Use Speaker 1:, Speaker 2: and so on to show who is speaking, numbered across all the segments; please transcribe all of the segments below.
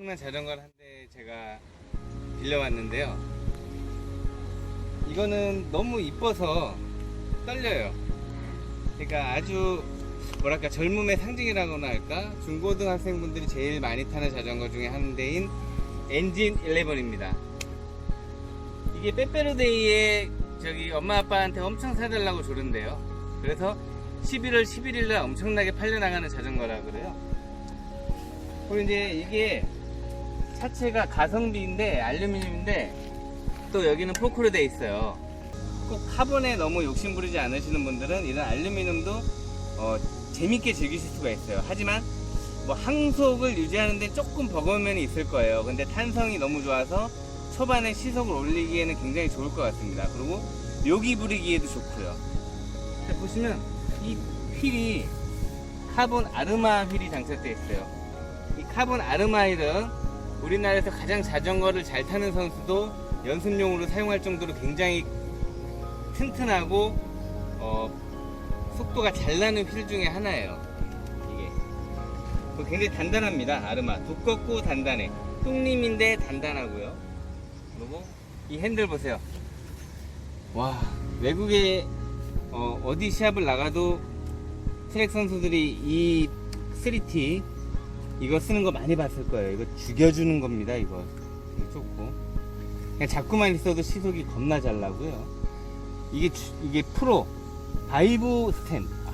Speaker 1: 엄청난 자전거를 한 대 제가 빌려왔는데요. 이거는 너무 이뻐서 떨려요. 그러니까 아주 뭐랄까 젊음의 상징이라고나 할까 중고등학생분들이 제일 많이 타는 자전거 중에 한 대인 엔진 11입니다. 이게 빼빼로데이에 저기 엄마 아빠한테 엄청 사달라고 조른대요. 그래서 11월 11일 날 엄청나게 팔려나가는 자전거라 그래요. 그리고 이제 이게 차체가 가성비인데 알루미늄인데 또 여기는 포크로 돼 있어요. 꼭 카본에 너무 욕심 부리지 않으시는 분들은 이런 알루미늄도 어, 재밌게 즐기실 수가 있어요. 하지만 뭐 항속을 유지하는데 조금 버거운 면이 있을 거예요. 근데 탄성이 너무 좋아서 초반에 시속을 올리기에는 굉장히 좋을 것 같습니다. 그리고 묘기 부리기에도 좋고요. 자, 보시면 이 휠이 카본 아르마 휠이 장착되어 있어요. 이 카본 아르마 휠은 우리나라에서 가장 자전거를 잘 타는 선수도 연습용으로 사용할 정도로 굉장히 튼튼하고 어, 속도가 잘 나는 휠 중에 하나예요. 이게 그리고 굉장히 단단합니다. 아르마 두껍고 단단해. 뚱림인데 단단하고요. 그리고 이 핸들 보세요. 와 외국에 어, 어디 시합을 나가도 트랙 선수들이 이 3T 이거 쓰는 거 많이 봤을 거예요. 이거 죽여주는 겁니다. 이거 좋고 그냥 잡고만 있어도 시속이 겁나 잘 나고요. 이게 주- 이게 프로 바이브 스템. 아,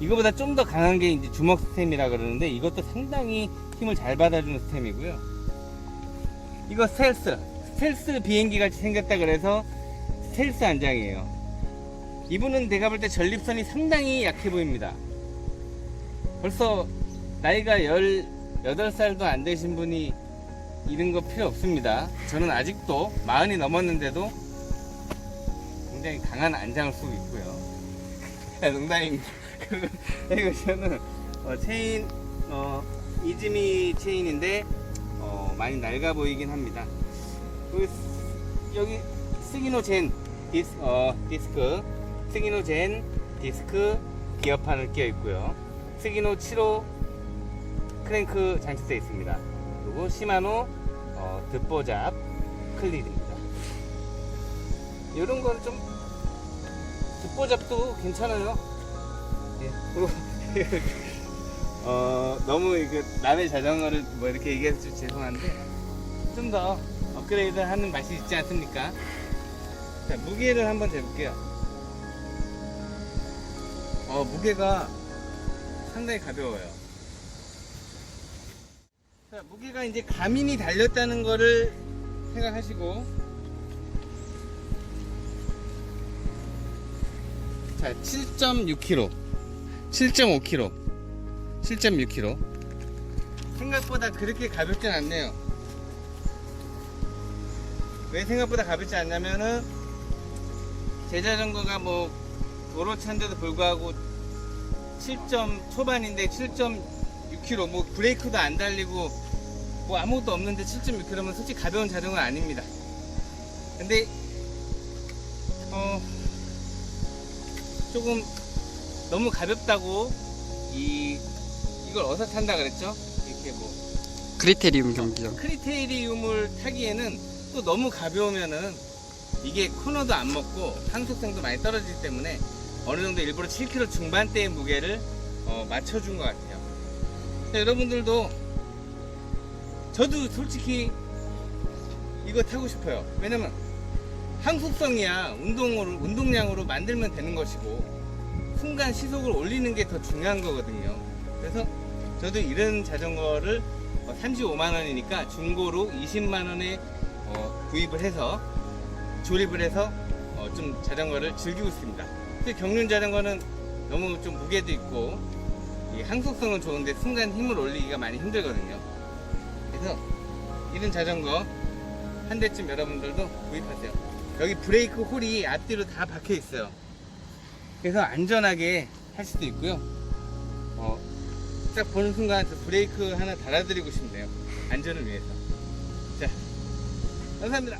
Speaker 1: 이거보다 좀 더 강한 게 이제 주먹 스템이라 그러는데 이것도 상당히 힘을 잘 받아주는 스템이고요. 이거 스텔스 스텔스 비행기 같이 생겼다 그래서 스텔스 안장이에요. 이분은 내가 볼 때 전립선이 상당히 약해 보입니다. 벌써 나이가 18살도 안 되신 분이 이런 거 필요 없습니다. 저는 아직도 마흔이 넘었는데도 굉장히 강한 안장을 쓰고 있고요. 농담입니다. 그리고 저는 어, 체인 어, 이즈미 체인인데 어, 많이 낡아 보이긴 합니다. 스- 여기 스기노 젠 디스, 어, 디스크 스기노 젠 디스크 기어판을 끼어 있고요. 스기노 7호 크랭크 장치되어 있습니다. 그리고 시마노 어, 듣보잡 클립입니다. 이런 거는 좀 듣보잡도 괜찮아요. 예. 그리고 어, 너무 이게 남의 자전거를 뭐 이렇게 얘기해서 좀 죄송한데 좀 더 업그레이드 하는 맛이 있지 않습니까? 자, 무게를 한번 재볼게요. 어, 무게가 상당히 가벼워요. 자, 무게가 이제 가민이 달렸다는 거를 생각하시고. 자, 7.6kg 7.5kg 7.6kg 생각보다 그렇게 가볍진 않네요. 왜 생각보다 가볍지 않냐면은 제 자전거가 뭐 도로 차인데도 불구하고 7점 초반인데 7.6kg 뭐 브레이크도 안 달리고 뭐 아무것도 없는데 7.6kg면 솔직히 가벼운 자전거는 아닙니다 근데 어 조금 너무 가볍다고 이 이걸 어디서 탄다 그랬죠? 이렇게 뭐
Speaker 2: 크리테리움 경기장.
Speaker 1: 크리테리움을 타기에는 또 너무 가벼우면은 이게 코너도 안 먹고 항속성도 많이 떨어지기 때문에 어느 정도 일부러 7kg 중반대의 무게를 어, 맞춰준 것 같아요. 자, 여러분들도 저도 솔직히 이거 타고 싶어요. 왜냐면 항속성이야 운동으로 운동량으로 만들면 되는 것이고 순간 시속을 올리는 게 더 중요한 거거든요. 그래서 저도 이런 자전거를 35만 원이니까 중고로 20만 원에 어, 구입을 해서 조립을 해서 어, 좀 자전거를 즐기고 있습니다. 근데 경륜 자전거는 너무 좀 무게도 있고 이 항속성은 좋은데 순간 힘을 올리기가 많이 힘들거든요. 그래서 이런 자전거 한 대쯤 여러분들도 구입하세요. 여기 브레이크 홀이 앞뒤로 다 박혀 있어요. 그래서 안전하게 할 수도 있고요. 어, 딱 보는 순간 저 브레이크 하나 달아드리고 싶네요. 안전을 위해서. 자, 감사합니다.